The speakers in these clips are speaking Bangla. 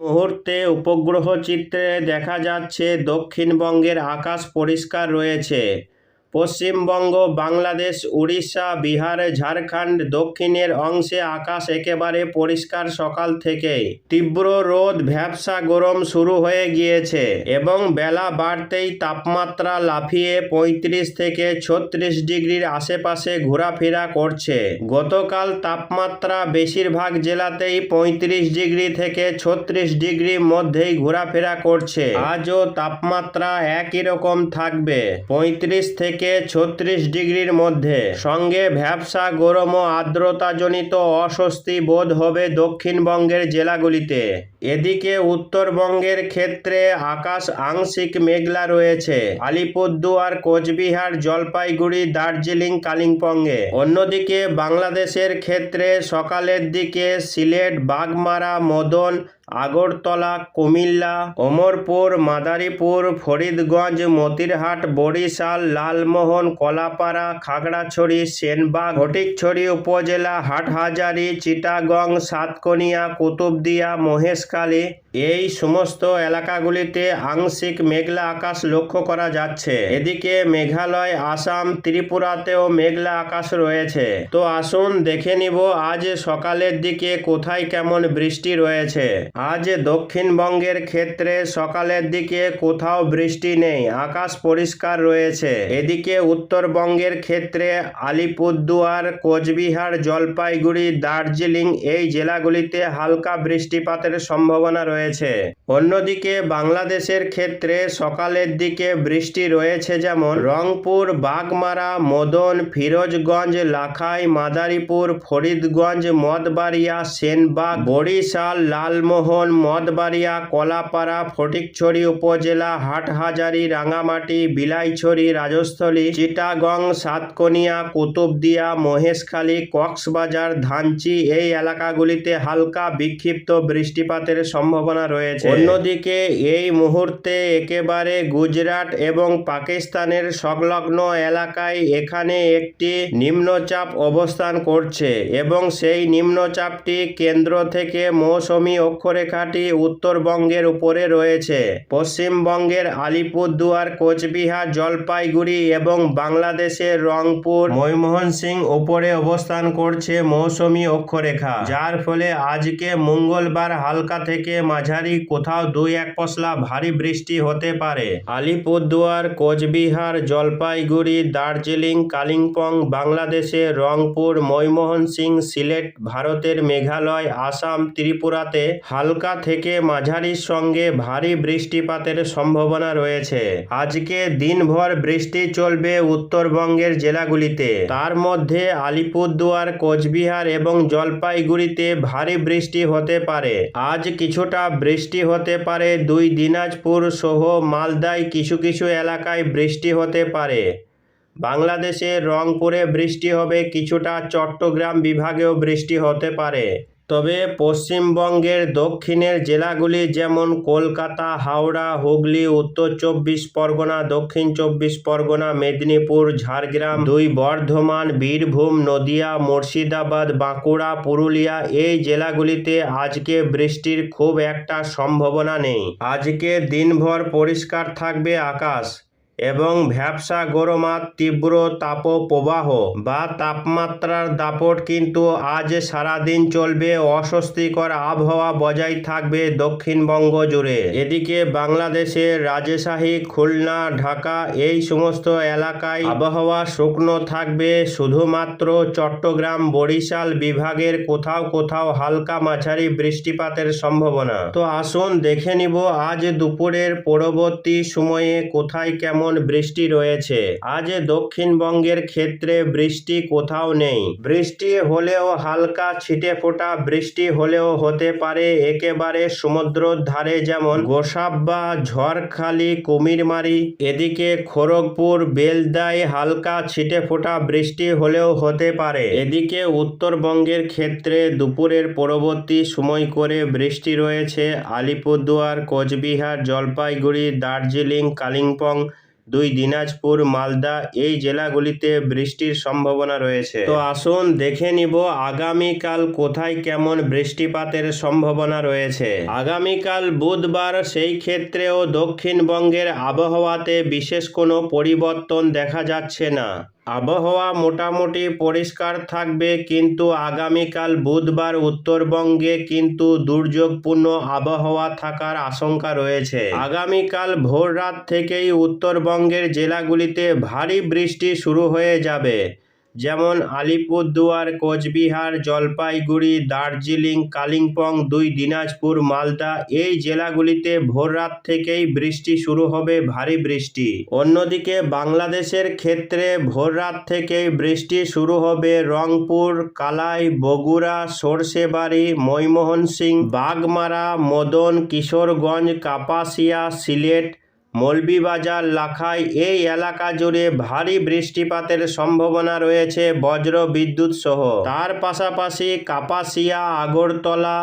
মুহূর্তে উপগ্রহ চিত্রে দেখা যাচ্ছে দক্ষিণবঙ্গের আকাশ পরিষ্কার রয়েছে। পশ্চিমবঙ্গ, বাংলাদেশ, উড়িষ্যা, বিহার, ঝাড়খণ্ড দক্ষিণের অংশে আকাশ একেবারে পরিষ্কার সকাল থেকেই। তীব্র রোদ, ভ্যাবসা গরম শুরু হয়ে গিয়েছে এবং বেলা বাড়তেই তাপমাত্রা লাফিয়ে পঁয়ত্রিশ থেকে ছত্রিশ ডিগ্রির আশেপাশে ঘোরাফেরা করছে। গতকাল তাপমাত্রা বেশিরভাগ জেলাতেই পঁয়ত্রিশ ডিগ্রি থেকে ছত্রিশ ডিগ্রির মধ্যেই ঘোরাফেরা করছে। আজও তাপমাত্রা একই রকম থাকবে। পঁয়ত্রিশ থেকে ছত্রিশ ডিগ্রির মধ্যে। সঙ্গে ভ্যাবসা গরম ও আর্দ্রতাজনিত অস্বস্তি বোধ হবে দক্ষিণবঙ্গের জেলাগুলিতে। এদিকে উত্তরবঙ্গের ক্ষেত্রে আকাশ আংশিক মেঘলা রয়েছে। আলিপুরদুয়ার, কোচবিহার, জলপাইগুড়ি, দার্জিলিং, কালিম্পংয়ে। অন্যদিকে বাংলাদেশের ক্ষেত্রে সকালের দিকে সিলেট, বাগমারা, মদন, আগরতলা, কুমিল্লা অমরপুর মাদারীপুর, ফরিদগঞ্জ, মতিরহাট, বরিশাল, লালমোহন, কলাপাড়া, খাগড়াছড়ি, সেনবাগ, ফটিকছড়ি উপজেলা, হাটহাজারী, চিটাগং, সাতকনিয়া, কুতুবদিয়া মহেশখালী এই সমস্ত এলাকাগুলিতে আংশিক মেঘলা আকাশ লক্ষ্য করা যাচ্ছে। এদিকে মেঘালয়, আসাম, ত্রিপুরাতেও মেঘলা আকাশ রয়েছে। তো আসুন দেখে নিব আজ সকালের দিকে কোথায় কেমন বৃষ্টি রয়েছে। আজ দক্ষিণবঙ্গের ক্ষেত্রে সকালের দিকে কোথাও বৃষ্টি নেই, আকাশ পরিষ্কার রয়েছে। এদিকে উত্তরবঙ্গের ক্ষেত্রে আলিপুরদুয়ার, কোচবিহার, জলপাইগুড়ি, দার্জিলিং এই জেলাগুলিতে হালকা বৃষ্টিপাতের সম্ভাবনা রয়েছে। অন্যদিকে বাংলাদেশের ক্ষেত্রে সকালের দিকে বৃষ্টি রয়েছে যেমন রংপুর, বাগমারা, মদন, ফিরোজগঞ্জ, লাখাই, মাদারীপুর, ফরিদগঞ্জ, মদবাড়িয়া, সেনবাগ, বরিশাল, লালমোহন, মদবাড়িয়া, কলাপাড়া, ফটিকছড়ি উপজেলা, হাটহাজারি, রাঙামাটি, বিলাইছড়ি, রাজস্থলী, চিটাগং, সাতকনিয়া, কুতুবদিয়া, মহেশখালী, কক্সবাজার, ধানচি এই এলাকাগুলিতে হালকা বিক্ষিপ্ত বৃষ্টিপাতের সম্ভাবনা রয়েছে। অন্যদিকে, এই মুহূর্তে একেবারে গুজরাট এবং পাকিস্তানের সংলগ্ন এলাকায় এখানে একটি নিম্নচাপ অবস্থান করছে এবং সেই নিম্নচাপটি কেন্দ্র থেকে মৌসুমি অক্ষরেখাটি উত্তরবঙ্গের উপরে রয়েছে। পশ্চিমবঙ্গের আলিপুরদুয়ার, কোচবিহার, জলপাইগুড়ি এবং বাংলাদেশের রংপুর ময়মোহন সিং উপরে অবস্থান করছে মৌসুমি অক্ষরেখা। যার ফলে আজকে মঙ্গলবার হালকা থেকে মাঝারি কোথাও দুই এক পশলা ভারী বৃষ্টি হতে পারে। আলিপুরদুয়ার, কোচবিহার, জলপাইগুড়ি, দার্জিলিং, কালিম্পং, বাংলাদেশে, রংপুর, ময়মোহন সিং, সিলেট, ভারতের মেঘালয়, আসাম, ত্রিপুরাতে হালকা থেকে মাঝারির সঙ্গে ভারী বৃষ্টিপাতের সম্ভাবনা রয়েছে। আজকে দিনভর বৃষ্টি চলবে উত্তরবঙ্গের জেলাগুলিতে। তার মধ্যে আলিপুরদুয়ার, কোচবিহার এবং জলপাইগুড়িতে ভারী বৃষ্টি হতে পারে। আজ কিছুটা বৃষ্টি হতে পারে। দুই দিনাজপুর সহ মালদায় কিছু কিছু এলাকায় বৃষ্টি হতে পারে। বাংলাদেশে রংপুরে বৃষ্টি হবে, কিছুটা চট্টগ্রাম বিভাগেও বৃষ্টি হতে পারে। তবে পশ্চিমবঙ্গের দক্ষিণের জেলাগুলি যেমন কলকাতা, হাওড়া, হুগলি, উত্তর চব্বিশ পরগনা, দক্ষিণ চব্বিশ পরগনা, মেদিনীপুর, ঝাড়গ্রাম, দুই বর্ধমান, বীরভূম, নদিয়া, মুর্শিদাবাদ, বাঁকুড়া, পুরুলিয়া এই জেলাগুলিতে আজকে বৃষ্টির খুব একটা সম্ভাবনা নেই। আজকে দিনভর পরিষ্কার থাকবে আকাশ। এবং ভ্যাবসা গরমার তীব্র তাপপ্রবাহ বা তাপমাত্রার দাপট কিন্তু আজ সারাদিন চলবে অস্বস্তিকর আবহাওয়া বজায় থাকবে দক্ষিণবঙ্গ জুড়ে। এদিকে বাংলাদেশের রাজশাহী, খুলনা, ঢাকা এই সমস্ত এলাকায় আবহাওয়া শুকনো থাকবে। শুধুমাত্র চট্টগ্রাম, বরিশাল বিভাগের কোথাও কোথাও হালকা মাঝারি বৃষ্টিপাতের সম্ভাবনা। তো আসুন দেখে নিব আজ দুপুরের পরবর্তী সময়ে কোথায় কেমন বৃষ্টি রয়েছে, আজ দক্ষিণবঙ্গের ক্ষেত্রে বৃষ্টি কোথাও নেই। বৃষ্টি হলেও হালকা ছিটে ফোটা বৃষ্টি হলেও হতে পারে, একেবারে সমুদ্রর ধারে যেমন গোসাব্বা ঝড়খালি, কুমিরমারি। এদিকে খড়গপুর, বেলদায় হালকা ছিটে ফোটা বৃষ্টি হলেও হতে পারে। এদিকে উত্তরবঙ্গের ক্ষেত্রে দুপুরের পরবর্তী সময় করে বৃষ্টি রয়েছে, আলিপুরদুয়ার, কোচবিহার, জলপাইগুড়ি, দার্জিলিং, কালিম্পং দুই দিনাজপুর, মালদা এই জেলাগুলিতে বৃষ্টির সম্ভাবনা রয়েছে। তো আসুন দেখে নিব আগামীকাল কোথায় কেমন বৃষ্টিপাতের সম্ভাবনা রয়েছে। আগামীকাল বুধবার সেই ক্ষেত্রেও দক্ষিণবঙ্গের আবহাওয়াতে বিশেষ কোনো পরিবর্তন দেখা যাচ্ছে না। আবহাওয়া মোটামুটি পরিষ্কার থাকবে, কিন্তু আগামীকাল বুধবার উত্তরবঙ্গে কিন্তু দুর্যোগপূর্ণ আবহাওয়া থাকার আশঙ্কা রয়েছে। আগামীকাল ভোর রাত থেকেই উত্তরবঙ্গের জেলাগুলিতে ভারী বৃষ্টি শুরু হয়ে যাবে। যেমন আলিপুরদুয়ার, কোচবিহার, জলপাইগুড়ি, দার্জিলিং, কালিম্পং, দুই দিনাজপুর, মালদা এই জেলাগুলিতে ভোররাত থেকেই বৃষ্টি শুরু হবে, ভারী বৃষ্টি। অন্যদিকে বাংলাদেশের ক্ষেত্রে ভোররাত থেকেই বৃষ্টি শুরু হবে রংপুর, কালাই, বগুড়া, সরষেবাড়ি ময়মোহন সিং বাগমারা, মদন, কিশোরগঞ্জ, কাপাসিয়া, সিলেট মৌলভীবাজার লাখাই এই এলাকা জুড়ে ভারী বৃষ্টিপাতের সম্ভাবনা রয়েছে বজ্র বিদ্যুৎ সহ। তার পাশাপাশি কাপাসিয়া, আগরতলা,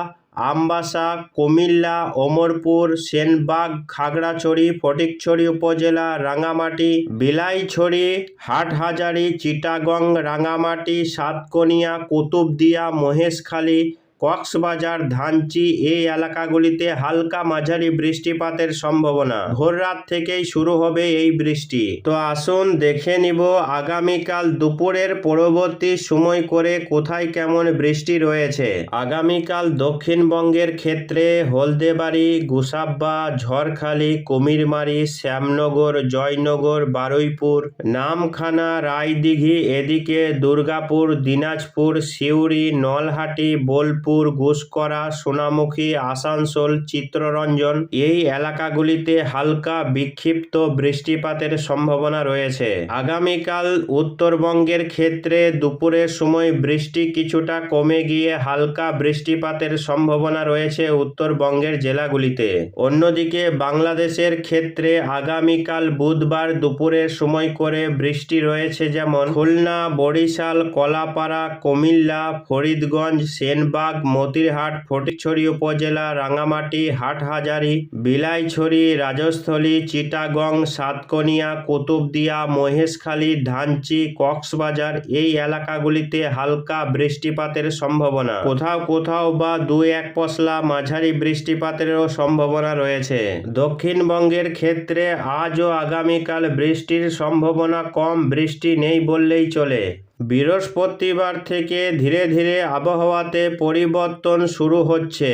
আমবাসা, কুমিল্লা, ওমরপুর, সেনবাগ, খাগড়াছড়ি, ফটিকছড়ি উপজেলা, রাঙামাটি, বিলাইছড়ি, হাটহাজারি, চিটাগং, রাঙামাটি, সাতকনিয়া, কুতুবদিয়া, মহেশখালী কক্সবাজার, ধানচি এই এলাকাগুলিতে হালকা মাঝারি বৃষ্টিপাতের সম্ভাবনা। ভোর রাত থেকেই শুরু হবে এই বৃষ্টি। তো আসুন দেখে নিব আগামীকাল দুপুরের পরবর্তী সময় করে কোথায় কেমন বৃষ্টি রয়েছে। আগামীকাল দক্ষিণবঙ্গের ক্ষেত্রে হলদেবাড়ি গুসাব্বা ঝড়খালি, কুমিরমারি, শ্যামনগর, জয়নগর, বারুইপুর, নামখানা, রায়দিঘি, এদিকে দুর্গাপুর, দিনাজপুর, সিউড়ি, নলহাটি, বোলপুর ঘুষকরা, সোনামুখী, আসানসোল চিত্ররঞ্জন এই এলাকাগুলিতে হালকা বিক্ষিপ্ত বৃষ্টিপাতের সম্ভাবনা রয়েছে। আগামীকাল উত্তরবঙ্গের ক্ষেত্রে দুপুরের সময় বৃষ্টি কিছুটা কমে গিয়ে হালকা বৃষ্টিপাতের সম্ভাবনা রয়েছে উত্তরবঙ্গের জেলাগুলিতে। অন্যদিকে বাংলাদেশের ক্ষেত্রে আগামীকাল বুধবার দুপুরের সময় করে বৃষ্টি রয়েছে যেমন খুলনা, বরিশাল, কলাপাড়া, কুমিল্লা, ফরিদগঞ্জ, সেনবাগ মতিরহাট, ফটিকছড়ি উপজেলা, রাঙামাটি, হাটহাজারি, বিলাইছড়ি, রাজস্থলী, চিটাগং, সাতকনিয়া, কুতুবদিয়া, মহেশখালী, ধানচি, কক্সবাজার এই এলাকাগুলিতে হালকা বৃষ্টিপাতের সম্ভাবনা। কোথাও কোথাও বা দু এক পশলা মাঝারি বৃষ্টিপাতেরও সম্ভাবনা রয়েছে। দক্ষিণবঙ্গের ক্ষেত্রে আজ ও আগামীকাল বৃষ্টির সম্ভাবনা কম, বৃষ্টি নেই বললেই চলে। বৃহস্পতিবার থেকে ধীরে ধীরে আবহাওয়াতে পরিবর্তন শুরু হচ্ছে।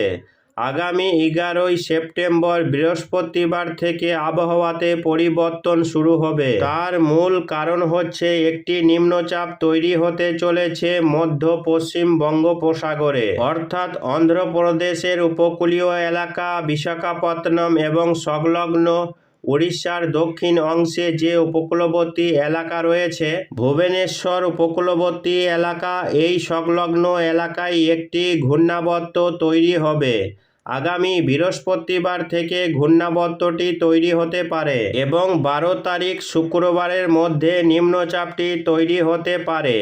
আগামী এগারোই সেপ্টেম্বর বৃহস্পতিবার থেকে আবহাওয়াতে পরিবর্তন শুরু হবে। তার মূল কারণ হচ্ছে একটি নিম্নচাপ তৈরি হতে চলেছে মধ্য পশ্চিম বঙ্গোপসাগরে। অর্থাৎ অন্ধ্রপ্রদেশের উপকূলীয় এলাকা, বিশাখাপত্তনম এবং সংলগ্ন উড়িষ্যার দক্ষিণ অংশে যে উপকূলবর্তী এলাকা রয়েছে, ভুবনেশ্বর উপকূলবর্তী এলাকা, এই সংলগ্ন এলাকায় একটি ঘূর্ণাবর্ত তৈরি হবে। আগামী বৃহস্পতিবার থেকে ঘূর্ণাবর্তটি তৈরি হতে পারে এবং বারো তারিখ শুক্রবারের মধ্যে নিম্নচাপটি তৈরি হতে পারে।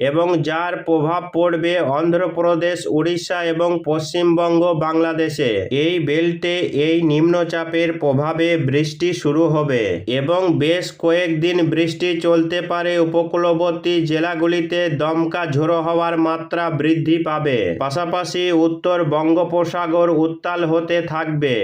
এবং যার প্রভাব পড়বে অন্ধ্রপ্রদেশ, উড়িষ্যা এবং পশ্চিমবঙ্গ, বাংলাদেশে। এই বেল্টে এই নিম্নচাপের প্রভাবে বৃষ্টি শুরু হবে এবং বেশ কয়েকদিন বৃষ্টি চলতে পারে উপকূলবর্তী জেলাগুলিতে দমকা ঝোড়ো হওয়ার মাত্রা বৃদ্ধি পাবে। পাশাপাশি উত্তর বঙ্গোপসাগর উত্তাল হতে থাকবে।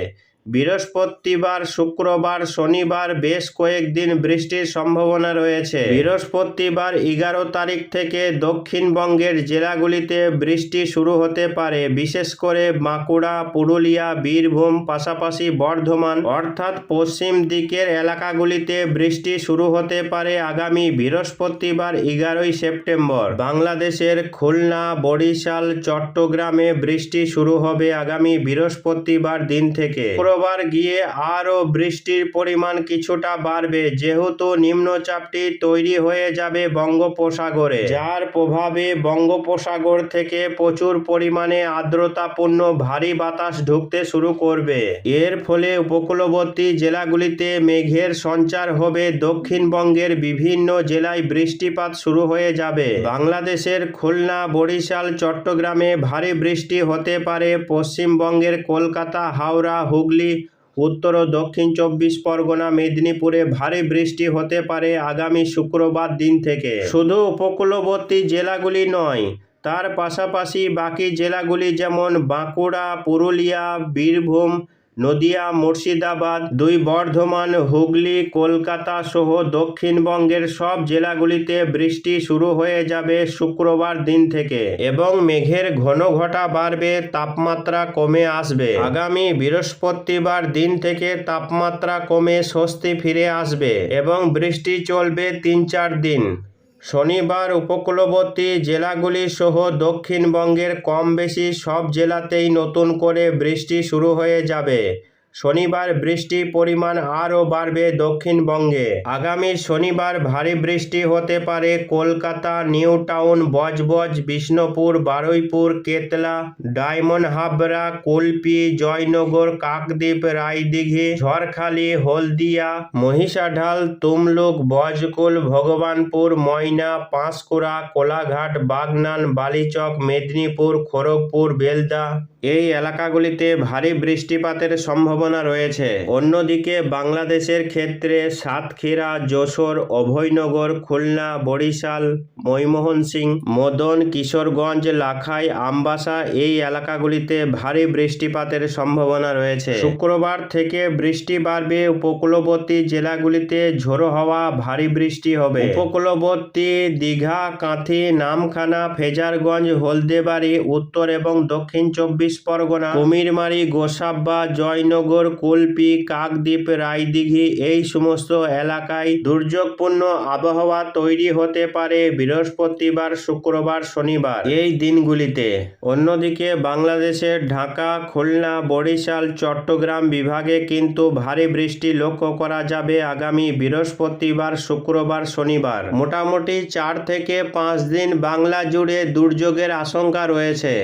বৃহস্পতিবার, শুক্রবার, শনিবার বেশ কয়েকদিন বৃষ্টির সম্ভাবনা রয়েছে। বৃহস্পতিবার এগারো তারিখ থেকে দক্ষিণবঙ্গের জেলাগুলিতে বৃষ্টি শুরু হতে পারে। বিশেষ করে বাঁকুড়া, পুরুলিয়া, বীরভূম, পাশাপাশি বর্ধমান, অর্থাৎ পশ্চিম দিকের এলাকাগুলিতে বৃষ্টি শুরু হতে পারে আগামী বৃহস্পতিবার এগারোই সেপ্টেম্বর। বাংলাদেশের খুলনা, বরিশাল, চট্টগ্রামে বৃষ্টি শুরু হবে আগামী বৃহস্পতিবার দিন থেকে। শুক্রবার গিয়ে আরও বৃষ্টির পরিমাণ কিছুটা বাড়বে, যেহেতু নিম্নচাপটি তৈরি হয়ে যাবে বঙ্গোপসাগরে। যার প্রভাবে বঙ্গোপসাগর থেকে প্রচুর পরিমাণে আর্দ্রতাপূর্ণ ভারী বাতাস ঢুকতে শুরু করবে। এর ফলে উপকূলবর্তী জেলাগুলিতে মেঘের সঞ্চার হবে, দক্ষিণবঙ্গের বিভিন্ন জেলায় বৃষ্টিপাত শুরু হয়ে যাবে। বাংলাদেশের খুলনা, বরিশাল, চট্টগ্রামে ভারী বৃষ্টি হতে পারে, পশ্চিমবঙ্গের কলকাতা, হাওড়া, হুগলি উত্তর ও দক্ষিণ চব্বিশ পরগনা, মেদিনীপুরে ভারী বৃষ্টি হতে পারে আগামী শুক্রবার দিন থেকে। শুধু উপকূলবর্তী জেলাগুলি নয়, তার পাশাপাশি বাকি জেলাগুলি যেমন বাঁকুড়া, পুরুলিয়া, বীরভূম নদিয়া, মুর্শিদাবাদ, দুই বর্ধমান, হুগলি, কলকাতা সহ দক্ষিণবঙ্গের সব জেলাগুলিতে বৃষ্টি শুরু হয়ে যাবে শুক্রবার দিন থেকে এবং মেঘের ঘন ঘটা বাড়বে, তাপমাত্রা কমে আসবে। আগামী বৃহস্পতিবার দিন থেকে তাপমাত্রা কমে স্বস্তি ফিরে আসবে এবং বৃষ্টি চলবে তিন চার দিন। শনিবার উপকূলবর্তী জেলাগুলি সহ দক্ষিণবঙ্গের কম বেশি সব জেলাতেই নতুন করে বৃষ্টি শুরু হয়ে যাবে। শনিবার বৃষ্টির পরিমাণ আরও বাড়বে দক্ষিণবঙ্গে। আগামী শনিবার ভারী বৃষ্টি হতে পারে কলকাতা নিউ টাউন বজবজ, বিষ্ণুপুর, বারুইপুর, কেতলা, ডায়মন্ড হাবড়া, কুলপি, জয়নগর, কাকদ্বীপ, রায়দিঘি, ঝড়খালি, হলদিয়া, মহিষাঢাল, তুমলুক, বজকুল, ভগবানপুর, ময়না, পাঁশকুড়া, কোলাঘাট, বাগনান, বালিচক, মেদিনীপুর, খড়গপুর, বেলদা এই এলাকাগুলিতে ভারী বৃষ্টিপাতের সম্ভাবনা রয়েছে। অন্যদিকে বাংলাদেশের ক্ষেত্রে সাতক্ষীরা, যশোর, অভয়নগর, খুলনা, বরিশাল ময়মোহন সিং মদন, কিশোরগঞ্জ, লাখাই, আমবাসা এই এলাকাগুলিতে ভারী বৃষ্টিপাতের সম্ভাবনা রয়েছে। শুক্রবার থেকে বৃষ্টি বাড়বে। উপকূলবর্তী জেলাগুলিতে ঝোড়ো হওয়া, ভারী বৃষ্টি হবে। উপকূলবর্তী দীঘা, কাঁথি, নামখানা, ফেজারগঞ্জ, হলদেবাড়ি, উত্তর এবং দক্ষিণ চব্বিশ পরগনা। কুমিরমারি, গোসাব্বা, জয়নগর, কুলপি, কাকদ্বীপ, রায়দিঘি এই সমস্ত এলাকায় দুর্যোগপূর্ণ আবহাওয়া তৈরি হতে পারে বৃহস্পতিবার, শুক্রবার, শনিবার। এই দিনগুলিতে অন্যদিকে বাংলাদেশের ঢাকা, খুলনা, বরিশাল, চট্টগ্রাম বিভাগে কিন্তু ভারী বৃষ্টি লক্ষ্য করা যাবে আগামী বৃহস্পতিবার, শুক্রবার, শনিবার। মোটামুটি চার থেকে পাঁচ দিন বাংলা জুড়ে দুর্যোগের আশঙ্কা রয়েছে।